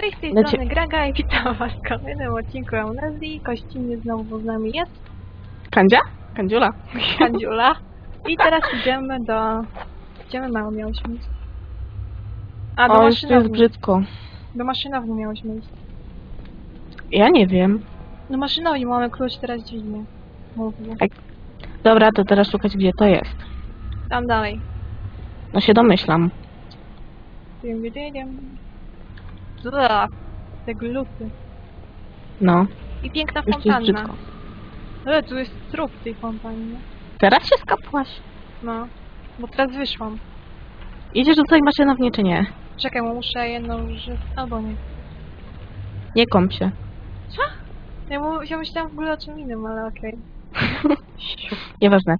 Cześć, z tej Lecie- strony Graga i witam was w kolejnym odcinku Amnezji. Kościnny znowu z nami jest Kandzia? Kandziula? Kandziula. I teraz idziemy do... Idziemy mało miałyśmy iść. A, do O, tu jest brzydko. Do maszynowni miałyśmy iść. Ja nie wiem. Do maszynowni mamy klucz, teraz dźwignię. Mówię. Dobra, to teraz szukać gdzie to jest. Tam dalej. No się domyślam. Dym, dym, dym, Zla. Te gluty. No, I piękna już tu jest fontanna. brzydko. Ale tu jest trup w tej fontannie. Teraz się skapłaś. No. Bo teraz wyszłam. Idziesz do tej maszynowni czy nie? Czekaj, bo muszę jedną rzecz... Albo nie. Nie kąp się. Ja, mu, ja myślałam w ogóle o czym innym, ale okej. Nieważne.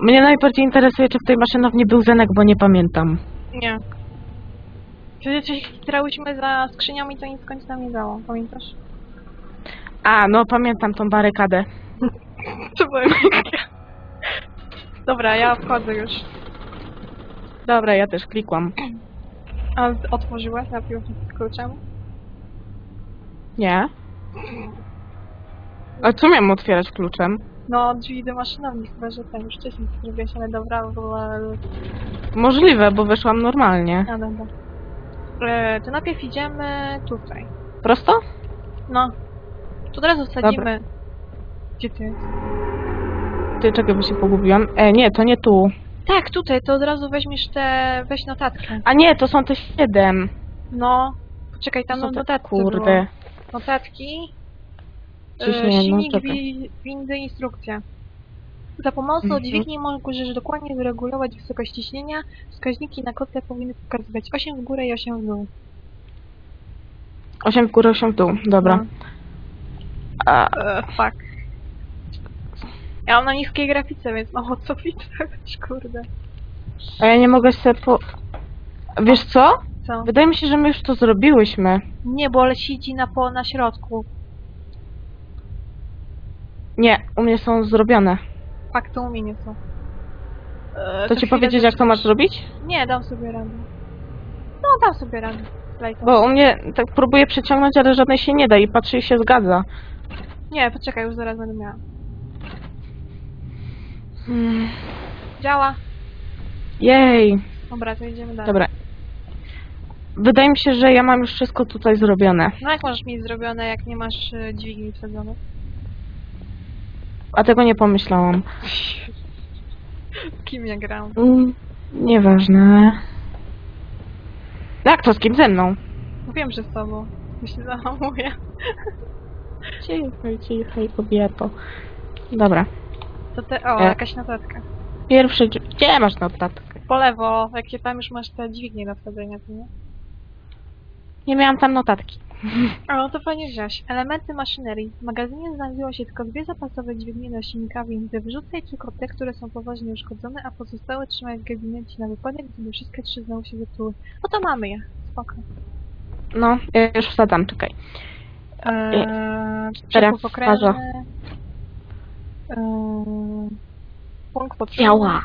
Mnie najbardziej interesuje, czy w tej maszynowni był Zenek, bo nie pamiętam. Nie. Wtedy coś trałyśmy za skrzyniami, to nic końcu nam nie dało, pamiętasz? A, no pamiętam tą barykadę. To byłem Dobra, ja wchodzę już. Dobra, ja też klikłam. A z- otworzyłaś najpierw z kluczem? Nie? A co miałem otwierać kluczem? No, drzwi do maszynowni, chyba że ten już wcześniej to zrobiłaś, ale dobra, bo... Możliwe, bo wyszłam normalnie. A, dobra. E, to najpierw idziemy tutaj. Prosto? No. Tu od razu wsadzimy. Gdzie ty jest? Ty, czekaj, bo się pogubiłam. E, nie, to nie tu. Tak, tutaj, to od razu weźmiesz te... weź notatkę. A nie, to są te siedem. No. Poczekaj, tam Są na te- notatce Kurde. Notatki. E, nie, no silnik, czekaj. wi windy, instrukcja. Za pomocą Mhm. dźwigni możesz dokładnie wyregulować wysokość ciśnienia. Wskaźniki na kotle powinny pokazywać 8 w górę i 8 w dół. Osiem w górę, osiem w dół. Dobra. No. A, E, fuck. Ja mam na niskiej grafice, więc mało co widzę. Kurde. a ja nie mogę sobie po... Wiesz co? Co? Wydaje mi się, że my już to zrobiłyśmy. Nie, bo ale siedzi na, po, na środku. Nie, u mnie są zrobione. Fuck, to u mnie nie są. E, To ci powiedzieć, jak to masz zrobić? Nie, dam sobie radę. No, dam sobie radę. Daj to. Bo u mnie tak próbuję przeciągnąć, ale żadnej się nie da i patrzy i się zgadza. Nie, poczekaj, już zaraz będę miała. Hmm. Działa. Jej, Dobra, to idziemy dalej. dobra. Wydaje mi się, że ja mam już wszystko tutaj zrobione. No jak możesz mieć zrobione, jak nie masz y, dźwigni wsadzonych? A tego nie pomyślałam. Kim ja gram? Mm, nieważne. Jak to z kim ze mną? Wiem, że z tobą. Się zahamuję. Cichaj, cichaj, kobieto. Dobra. To te... O, E. jakaś notatka. Pierwszy drzwi. Gdzie masz notatkę? Po lewo, jak się tam już masz te dźwignie do wsadzenia, to nie? Nie miałam tam notatki. O, to fajnie wziąć. Elementy maszynerii. W magazynie znajdują się tylko dwie zapasowe dźwignie nośnika, więc wyrzucaj tylko te, które są poważnie uszkodzone, a pozostałe trzymaj w gabinecie na wypadek, gdyby wszystkie trzy znowu się zepsuły. No to mamy je. Spoko. No, ja już wsadzam, czekaj. Eee, Teraz faza. Eee, punkt potrzebny. Działa.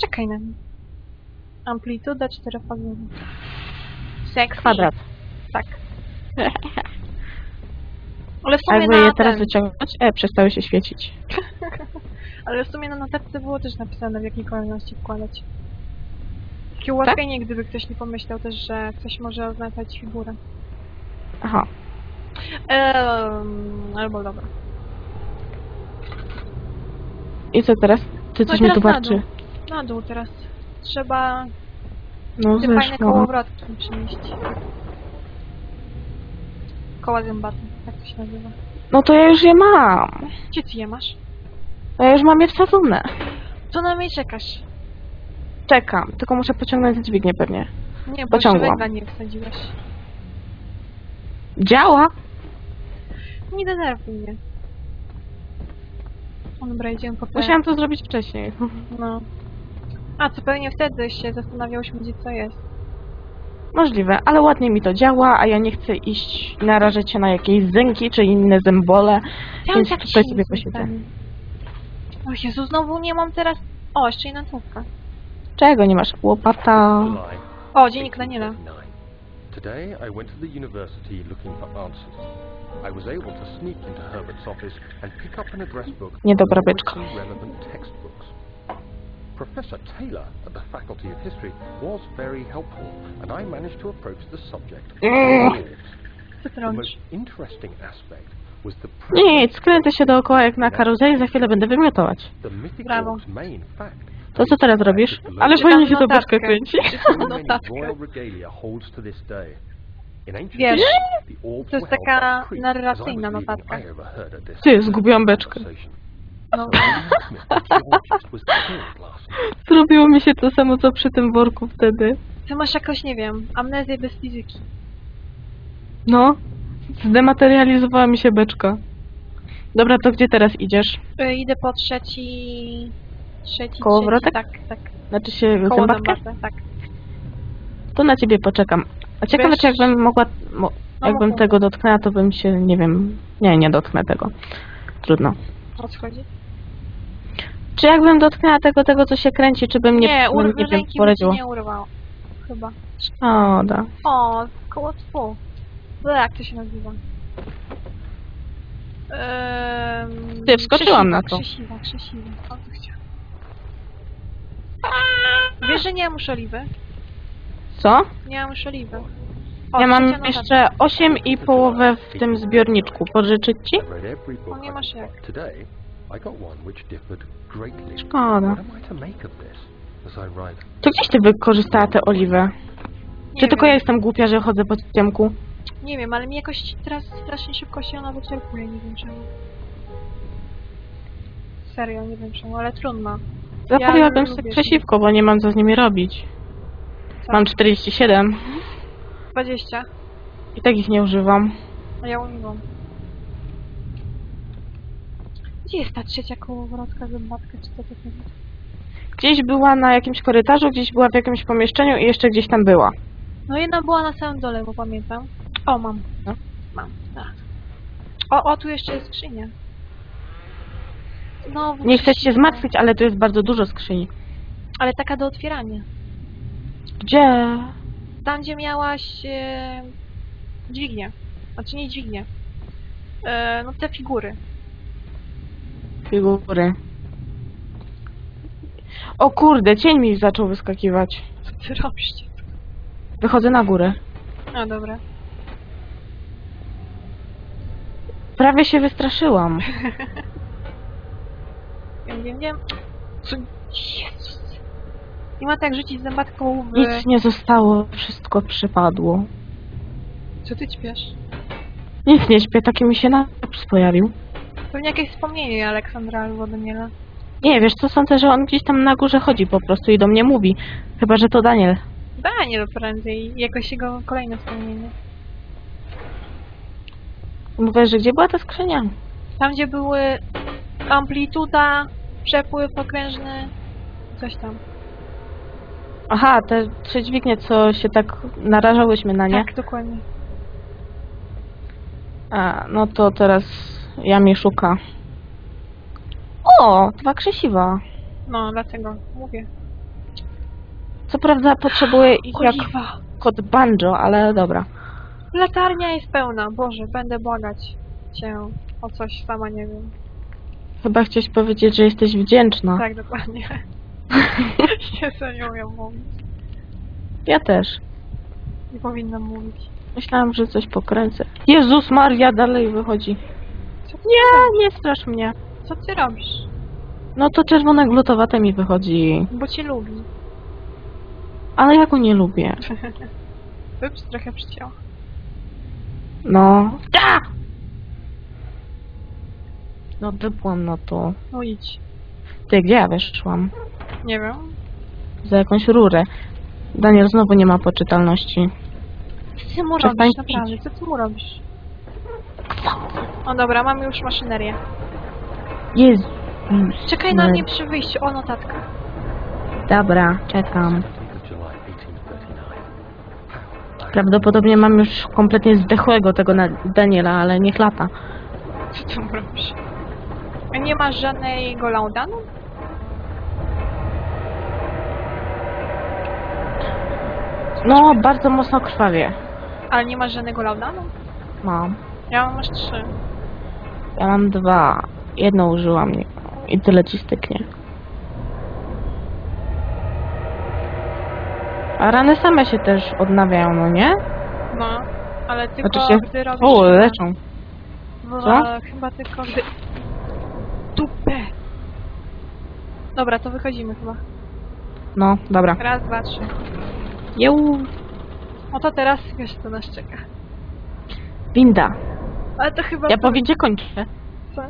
Czekaj na mnie. Amplituda czterofazowa. Seks. Kwadrat. Tak. Ale w sumie jakby na je teraz ten, wyciągnąć? E, przestały się świecić. ale w sumie na notatce było też napisane w jakiej kolejności wkładać. Takie Tak? ułatwienie, gdyby ktoś nie pomyślał też, że coś może oznaczać figurę. Aha. Eee, albo dobra. I co teraz? Ty No coś mi tu na dół. Na dół teraz. Trzeba No te fajne zeszło. kołowrotki przynieść. Koła zębate, tak to się nazywa. No to ja już je mam. Gdzie ty je masz? Ja już mam je wsadzone. To na mnie czekasz. Czekam, tylko muszę pociągnąć dźwignię pewnie. Nie, bo Pociągłam. węgla nie wsadziłeś. Działa? Nie denerwuj mnie. Dobra, idziemy po te... Musiałam to zrobić wcześniej. No. A, to pewnie wtedy się zastanawiałyśmy, gdzie co jest. Możliwe, ale ładnie mi to działa, a ja nie chcę iść narażać się na jakieś zęki czy inne zębole. Więc tak tutaj się sobie posiedzę. O Jezu, znowu nie mam teraz... O, jeszcze jedna notatka. Czego nie masz? Łopata. O, dziennik Daniela. Today I went to the university looking for answers. I was able to sneak into Herbert's office and pick up an address book Niedobra with beczka. some relevant textbooks. Professor Taylor at the Faculty of History was very helpful, and I managed to approach the subject. Mm. The robisz? most interesting aspect was the Nic, kręcę się dookoła jak na karuzeli, za chwilę będę wymiotować. the mythic Brawo. orc's main fact. To co teraz robisz? Ale fajnie się to beczkę kręci. Many notatkę. royal regalia holds to this day. In ancient Wiesz, the to jest were held taka priests, narracyjna as I was reading, notatka. I overheard a Ty, zgubiłam beczkę. conversation. No. Zrobiło mi się to samo co przy tym worku wtedy. ty masz jakoś, nie wiem, amnezję bez fizyki. No, zdematerializowała mi się beczka. Dobra, to gdzie teraz idziesz? Y, idę po trzeci... Trzeci, Kołowrotek? trzeci, tak, tak. Znaczy się Koło zębatkę? tak. To na ciebie poczekam. A ciekawe, Wiesz- czy jakbym mogła... Mo, No, jakbym mów, tego dotknęła, to bym się, nie wiem... Nie, nie dotknę tego. Trudno. O co chodzi? Czy jakbym dotknęła tego, tego co się kręci, czy bym nie, Nie, bym, ur- nie wiem, ręki by ci poradziło? nie urwało. Chyba. Szkoda. O, koło twu. No jak to się nazywa? Ehm, Ty, wskoczyłam na to. Krzesiwa, krzesiwa. O, to chciałam. Wiesz, że nie mam już oliwy? Co? Nie mam już oliwy. O, Ja mam trzecia jeszcze 8 i połowę w tym zbiorniczku. Pożyczyć ci? I read every book O, nie masz could jak. Find. Today, I got one which differed greatly. Szkoda. What am I to make of this as I write? To gdzieś ty wykorzystała tę oliwę? Nie Czy tylko wiem. ja jestem głupia, że chodzę po ciemku? Nie wiem, ale mi jakoś teraz strasznie szybko się ona wyczerpuje, nie wiem czemu. Serio, nie wiem czemu, ale trudno. Zapaliłabym lubię sobie się. krzesiwko, bo nie mam co z nimi robić. Co? Mam 47 20, i tak ich nie używam. a ja umiłam. Gdzie jest ta trzecia kołowrotka zębatka, czy co to jest? Gdzieś była na jakimś korytarzu, gdzieś była w jakimś pomieszczeniu i jeszcze gdzieś tam była. No jedna była na samym dole, bo pamiętam. O, mam. No. Mam. Ach. O, o, tu jeszcze jest skrzynia. Znowu Nie chcę skrzynia. zmartwić, ale tu jest bardzo dużo skrzyni. Ale taka do otwierania. Gdzie? Tam, gdzie miałaś e, dźwignię. Znaczy nie dźwignię. E, no te figury. Figury. O kurde, cień mi zaczął wyskakiwać. Co ty robisz? Wychodzę na górę. A, dobra. Prawie się wystraszyłam. Wiem, wiem, wiem. Co? Jezus. Nie ma tak rzucić zębatką w... Nic nie zostało, wszystko przypadło. Co ty ćpiesz? Nic nie śpię, taki mi się napis pojawił. Pewnie jakieś wspomnienie Aleksandra albo Daniela. Nie, wiesz co, sądzę, że on gdzieś tam na górze chodzi po prostu i do mnie mówi. Chyba, że to Daniel. Daniel prędzej. Jakoś jego kolejne wspomnienie. Mówię, że gdzie była ta skrzynia? Tam, gdzie były amplituda, przepływ okrężny, coś tam. Aha, te trzy dźwignie, co się tak narażałyśmy na nie. Tak, dokładnie. A, no to teraz ja mnie szuka. O, dwa krzesiwa. No, dlatego mówię. Co prawda potrzebuję ich jak Oliwa! kod banjo, ale dobra. Latarnia jest pełna. Boże, będę błagać cię o coś, sama nie wiem. Chyba chciałeś powiedzieć, że jesteś wdzięczna. Tak, dokładnie. Jezu, nie umiem mówić. Ja też. Nie powinnam mówić. Myślałam, że coś pokręcę. Jezus Maria, dalej wychodzi. Co ty, Nie, nie strasz mnie. co ty robisz? No to czerwone glutowate mi wychodzi. Bo cię lubi. Ale ja go nie lubię. Ups, trochę przycięło. No. A! No wypłam na to. No idź. Ty, gdzie ja weszłam? Nie wiem. Za jakąś rurę. Daniel znowu nie ma poczytalności. Co ty mu Przestań robisz, naprawdę? Co ty mu robisz? O dobra, mam już maszynerię. Jezus. Czekaj na Nie. mnie przy wyjściu. O, notatka. Dobra, czekam. 17th of July, 1839. How? I Prawdopodobnie mam już kompletnie zdechłego tego Daniela, ale niech lata. Co ty mu robisz? A nie masz żadnego laudanu? No, bardzo mocno krwawie. Ale nie masz żadnego laudanu? Mam. Ja mam aż trzy. Ja mam dwa. Jedno użyłam nie- i tyle ci styknie. A rany same się też odnawiają, no nie? No, ale tylko Znaczy się... gdy robisz... O, leczą. Bo Co? chyba tylko gdy... Tupę! Dobra, to wychodzimy chyba. No, dobra. Raz, dwa, trzy. Jeł. No to teraz wiesz co nas czeka. Winda. Ale to chyba... Ja po windzie kończę. Co?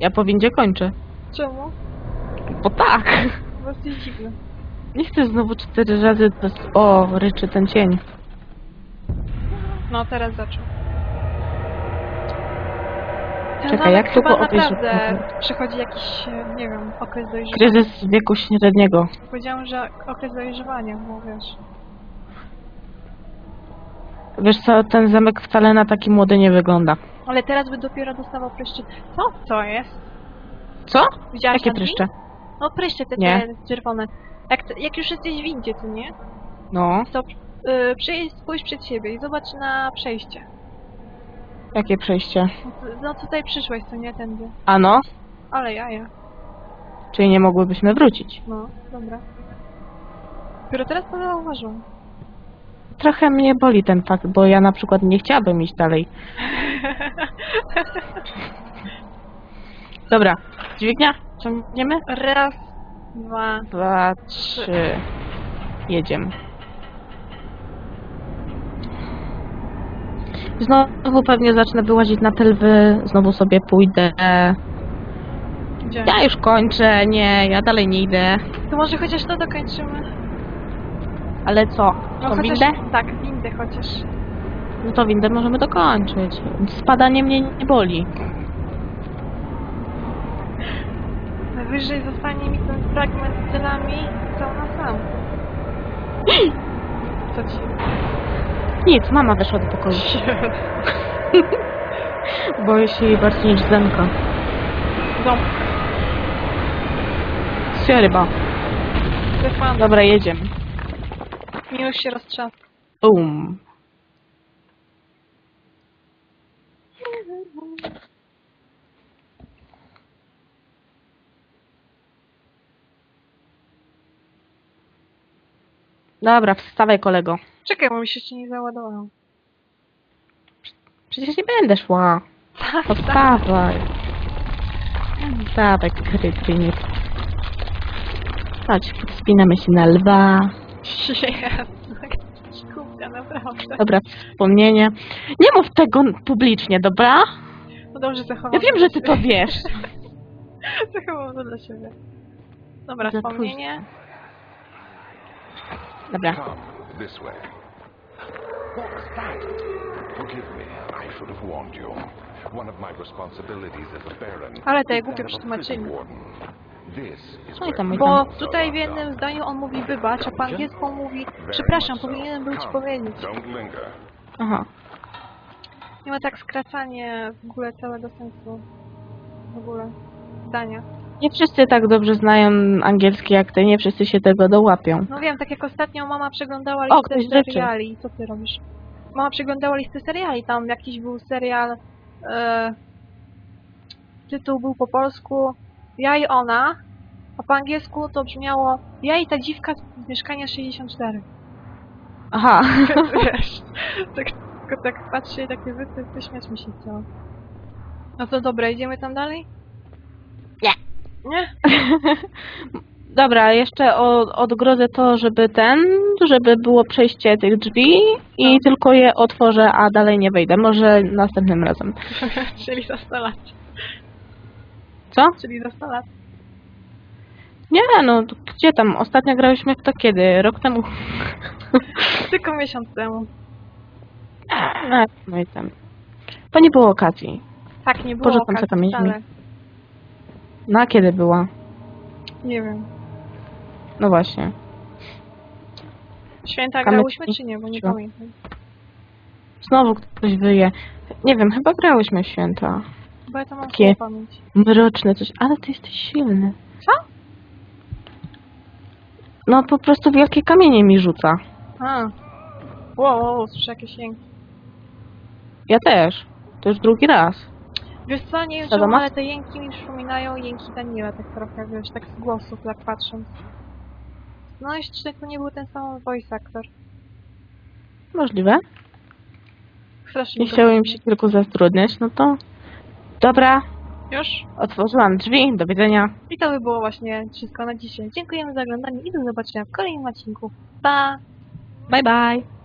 Ja po windzie kończę. Czemu? Bo tak. Jesteś dziwny. Nie chcę znowu cztery razy... To... O, ryczy ten cień. No, teraz zaczął. Ten Czekaj, zamek jak chyba tylko obejrzę- naprawdę przechodzi jakiś, e, nie wiem, okres dojrzewania. Kryzys wieku średniego. Powiedziałam, że okres dojrzewania, bo wiesz. Wiesz co, ten zamek wcale na taki młody nie wygląda. Ale teraz by dopiero dostawał pryszczy. Co to jest? Co? Widziałaś Jakie na drzwi? pryszcze? No pryszcze te, Nie. te czerwone. Jak, jak już jesteś w windzie, tu nie? No, To y, przyjdź, spójrz przed siebie i zobacz na przejście. jakie przejście? No, no tutaj przyszłeś, to nie tędy. A no, Ale jaja. czyli nie mogłybyśmy wrócić. No, dobra. Dopiero teraz to zauważyłam. Trochę mnie boli ten fakt, bo ja na przykład nie chciałabym iść dalej. Dobra, dźwignia, ciągniemy? Raz, dwa, Dwa, trzy, jedziemy. Znowu pewnie zacznę wyłazić na tylwy, znowu sobie pójdę. gdzie? Ja już kończę, nie, ja dalej nie idę. To może chociaż to dokończymy. Ale co? No Tą chociaż, windę? Tak, windę chociaż. No to windę możemy dokończyć. Spadanie mnie nie boli. Najwyżej zostanie mi ten fragment z tylami sam na sam. Co ci? Nic, mama weszła do pokoju. Boję się jej bardziej niż Zenka. Ząb. Stefan, Dobra, jedziemy. Mi już się roztrzaska. Bum. Dobra, wstawaj kolego. Czekaj, bo mi się jeszcze nie załadowało. Przecież nie będę szła. Tak, To Wstawaj. Krytrynik. Chodź, wspinamy się na lwa. Jesteś głupia, naprawdę. Dobra, wspomnienie. Nie mów tego publicznie, dobra? No dobrze, zachowam Ja wiem, że ty to wiesz. Zachowam to dla siebie. Dobra, Za wspomnienie. Dobra. Come, this way. What was that? Forgive me, I should have warned you. One of my responsibilities as a baron Ale te głupie that No i tam, i the Bo tutaj w jednym zdaniu on mówi wybacz, a po angielsku on mówi przepraszam, powinienem był ci powiedzieć. Aha. Nie ma tak skracanie w ogóle całego sensu. W ogóle zdania. Nie wszyscy tak dobrze znają angielski jak ty, nie wszyscy się tego dołapią. No wiem, tak jak ostatnio mama przeglądała O, listę ktoś życzy. seriali. Co ty robisz? Mama przeglądała listę seriali. Tam jakiś był serial. E, tytuł był po polsku Ja i ona, a po angielsku to brzmiało Ja i ta dziwka z mieszkania 64. Aha. Wiesz, tak, tylko tak patrzę i takie wyty, wyśmiać mi się chciało. No to dobra, idziemy tam dalej? Nie. Nie? Dobra, jeszcze o, odgrodzę to, żeby ten, żeby było przejście tych drzwi i No. tylko je otworzę, a dalej nie wejdę. Może następnym razem. Czyli za 100 lat. Co? Czyli za 100 lat. Nie, no to gdzie tam? Ostatnio grałyśmy w to kiedy? Rok temu? Tylko miesiąc temu. No, no i tam. To nie było okazji. Tak, nie było Porzucam okazji sobie kamieniami. wcale. No a kiedy była? Nie wiem. No właśnie. Święta Kamyczki. grałyśmy czy nie, bo nie pamiętam. Znowu ktoś wyje. Nie wiem, chyba grałyśmy w święta. Bo ja to mam Takie- pamięć. Mroczne coś, ale ty jesteś silny. Co? No po prostu wielkie kamienie mi rzuca. A. Wow, wow, słyszę jakieś jęki. Ja też. To już drugi raz. Wiesz co, nie wiem czemu, ale te jęki mi przypominają jęki Daniela, tak trochę, wiesz, tak z głosów, tak patrząc. No jeszcze czy to nie był ten sam voice actor. Możliwe. Strasznie Nie go chciałem im się kilku zatrudniać, no to... Dobra, Już? otworzyłam drzwi, do widzenia. I to by było właśnie wszystko na dzisiaj. Dziękujemy za oglądanie i do zobaczenia w kolejnym odcinku. Pa! Bye bye.